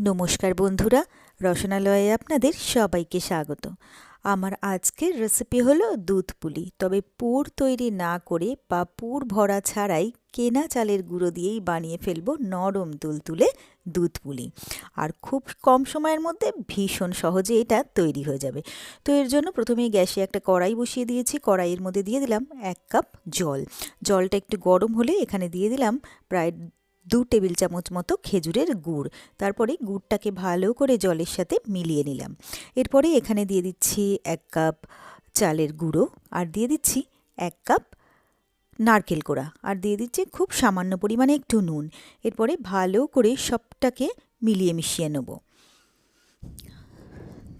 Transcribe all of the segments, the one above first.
নমস্কার বন্ধুরা, রসনালয়ে আপনাদের সবাইকে স্বাগত। আমার আজকের রেসিপি হলো দুধ পুলি। তবে পুর তৈরি না করে বা পুর ভরা ছাড়াই কেনা চালের গুঁড়ো দিয়েই বানিয়ে ফেলব নরম তুলতুলে দুধ পুলি। আর খুব কম সময়ের মধ্যে ভীষণ সহজে এটা তৈরি হয়ে যাবে। তো এর জন্য প্রথমে গ্যাসে একটা কড়াই বসিয়ে দিয়েছি। কড়াইয়ের মধ্যে দিয়ে দিলাম এক কাপ জল। জলটা একটু গরম হলে এখানে দিয়ে দিলাম প্রায় দু টেবিল চামচ মতো খেজুরের গুড়। তারপরে গুড়টাকে ভালো করে জলের সাথে মিলিয়ে নিলাম। এরপরে এখানে দিয়ে দিচ্ছি এক কাপ চালের গুঁড়ো আর দিয়ে দিচ্ছি এক কাপ নারকেল কোড়া। আর দিয়ে দিচ্ছি খুব সামান্য পরিমাণে একটু নুন। এরপরে ভালো করে সবটাকে মিলিয়ে মিশিয়ে নেব।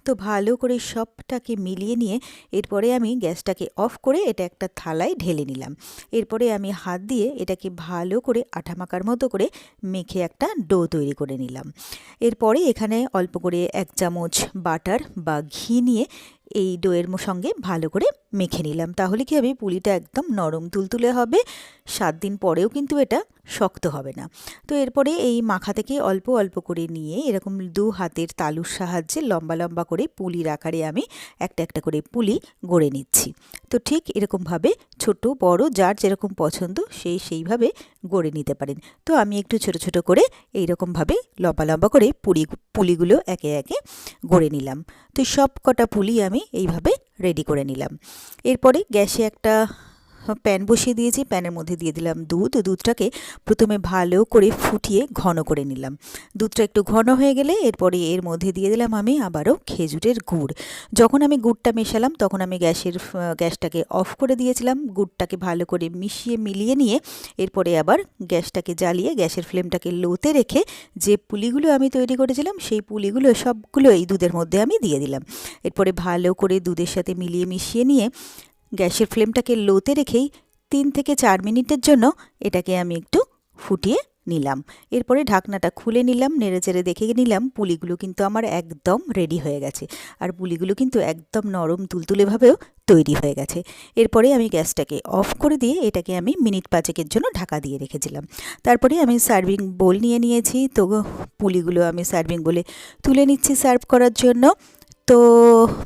তো ভালো করে সবটাকে মিলিয়ে নিয়ে এরপরে আমি গ্যাসটাকে অফ করে এটা একটা থালায় ঢেলে নিলাম। এরপরে আমি হাত দিয়ে এটাকে ভালো করে আঠা মাখার মতো করে মেখে একটা ডো তৈরি করে নিলাম। এরপরে এখানে অল্প করে এক চামচ বাটার বা ঘি নিয়ে এই ডোয়ের সঙ্গে ভালো করে মেখে নিলাম। তাহলে কি হবে? পুলিটা একদম নরম তুলতুলে হবে। সাত দিন পরেও কিন্তু এটা শক্ত হবে না। তো এরপরে এই মাখা থেকে অল্প অল্প করে নিয়ে এরকম দু হাতের তালুর সাহায্যে লম্বা লম্বা করে পুলির আকারে আমি একটা একটা করে পুলি গড়ে নিচ্ছি। তো ঠিক এরকমভাবে ছোট, বড়, যার যেরকম পছন্দ সেই সেইভাবে গড়ে নিতে পারেন। তো আমি একটু ছোট ছোট করে এইরকমভাবে লম্বা লম্বা করে পুলি পুলিগুলো একে একে গড়ে নিলাম। তো সব কটা পুলি আমি এইভাবে রেডি করে নিলাম। এরপরে গ্যাসে একটা প্যান বসিয়ে দিয়েছি, প্যানের মধ্যে দিয়ে দিলাম দুধ। দুধটাকে প্রথমে ভালো করে ফুটিয়ে ঘন করে নিলাম। দুধটা একটু ঘন হয়ে গেলে এরপরে এর মধ্যে দিয়ে দিলাম আমি আবারও খেজুরের গুড়। যখন আমি গুড়টা মেশালাম, তখন আমি গ্যাসের গ্যাসটাকে অফ করে দিয়েছিলাম। গুড়টাকে ভালো করে মিশিয়ে মিলিয়ে নিয়ে এরপরে আবার গ্যাসটাকে জ্বালিয়ে, গ্যাসের ফ্লেমটাকে লোতে রেখে যে পুলিগুলো আমি তৈরি করেছিলাম, সেই পুলিগুলো সবগুলো এই দুধের মধ্যে আমি দিয়ে দিলাম। এরপরে ভালো করে দুধের সাথে মিলিয়ে মিশিয়ে নিয়ে গ্যাসের ফ্লেমটাকে লোতে রেখেই তিন থেকে চার মিনিটের জন্য এটাকে আমি একটু ফুটিয়ে নিলাম। এরপরে ঢাকনাটা খুলে নিলাম, নেড়ে চেড়ে দেখে নিলাম, পুলিগুলো কিন্তু আমার একদম রেডি হয়ে গেছে। আর পুলিগুলো কিন্তু একদম নরম তুলতুলেভাবেও তৈরি হয়ে গেছে। এরপরে আমি গ্যাসটাকে অফ করে দিয়ে এটাকে আমি মিনিট পাঁচেকের জন্য ঢাকা দিয়ে রেখেছিলাম। তারপরে আমি সার্ভিং বোল নিয়ে নিয়েছি, তো পুলিগুলো আমি সার্ভিং বলে তুলে নিচ্ছি সার্ভ করার জন্য। তো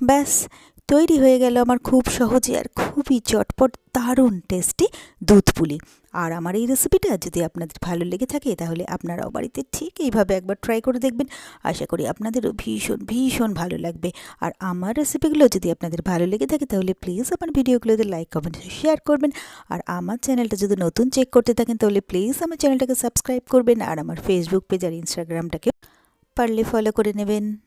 ব্যাস তৈরি হয়ে গেল আমার খুব সহজে আর খুবই চটপট দারুণ টেস্টি দুধ পুলি। আর আমার এই রেসিপিটা যদি আপনাদের ভালো লেগে থাকে, তাহলে আপনারাও বাড়িতে ঠিক এইভাবে একবার ট্রাই করে দেখবেন। আশা করি আপনাদেরও ভীষণ ভীষণ ভালো লাগবে। আর আমার রেসিপিগুলো যদি আপনাদের ভালো লেগে থাকে, তাহলে প্লিজ আমার ভিডিওগুলোতে লাইক কমেন্ট শেয়ার করবেন। আর আমার চ্যানেলটা যদি নতুন চেক করতে থাকেন, তাহলে প্লিজ আমার চ্যানেলটাকে সাবস্ক্রাইব করবেন। আর আমার ফেসবুক পেজ আর ইনস্টাগ্রামটাকে পারলে ফলো করে নেবেন।